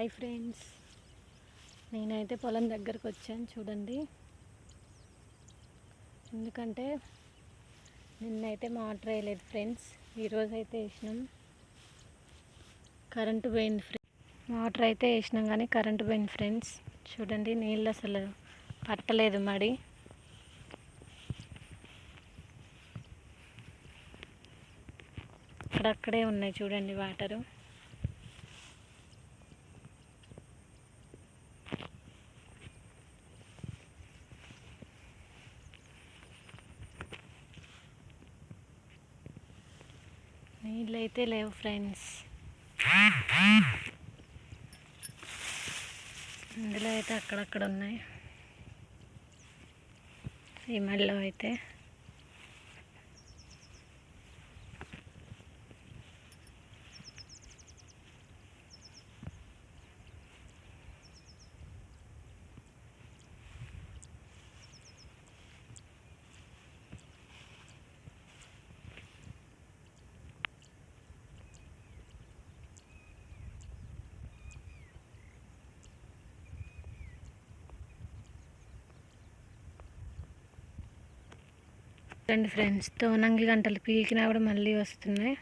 Hi friends. నేనైతే పొలం దగ్గరకు వచ్చాను చూడండి. ఎందుకంటే నిన్నైతే మోటర్ వేయలేదు ఫ్రెండ్స్. ఈరోజు అయితే వేసినాం. కరెంటు పోయింది ఫ్రెండ్స్ మోటర్ అయితే వేసినాం కానీ కరెంటు పోయింది ఫ్రెండ్స్. చూడండి నీళ్ళు అసలు పట్టలేదు మడి. అక్కడక్కడే ఉన్నాయి చూడండి వాటరు. నీళ్ళు అయితే లేవు ఫ్రెండ్స్. ఇందులో అయితే అక్కడక్కడ ఉన్నాయి. ఈ మళ్ళీ అయితే. రండి ఫ్రెండ్స్ తోనంగి గంటలు పీకినా కూడా మళ్ళీ వస్తున్నాయి.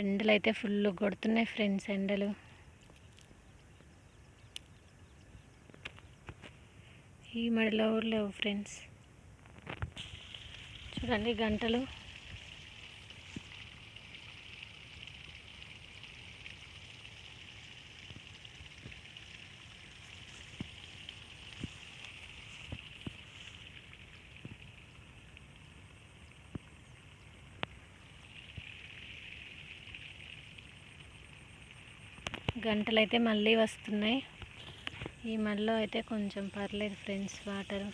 ఎండలు అయితే ఫుల్ కొడుతున్నాయి ఫ్రెండ్స్ ఎండలు. ఈ మడిలో కూడా లేవు ఫ్రెండ్స్ చూడండి గంటలు. గంటలు అయితే మళ్ళీ వస్తున్నాయి. ఈ మళ్ళీ అయితే కొంచెం పర్లేదు ఫ్రెండ్స్ వాటర్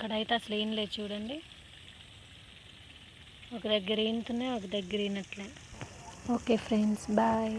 అక్కడైతే అసలు ఏం లేదు చూడండి. ఒక దగ్గర ఈనుతున్నాయి ఒక దగ్గర ఈనట్లే. Okay friends bye.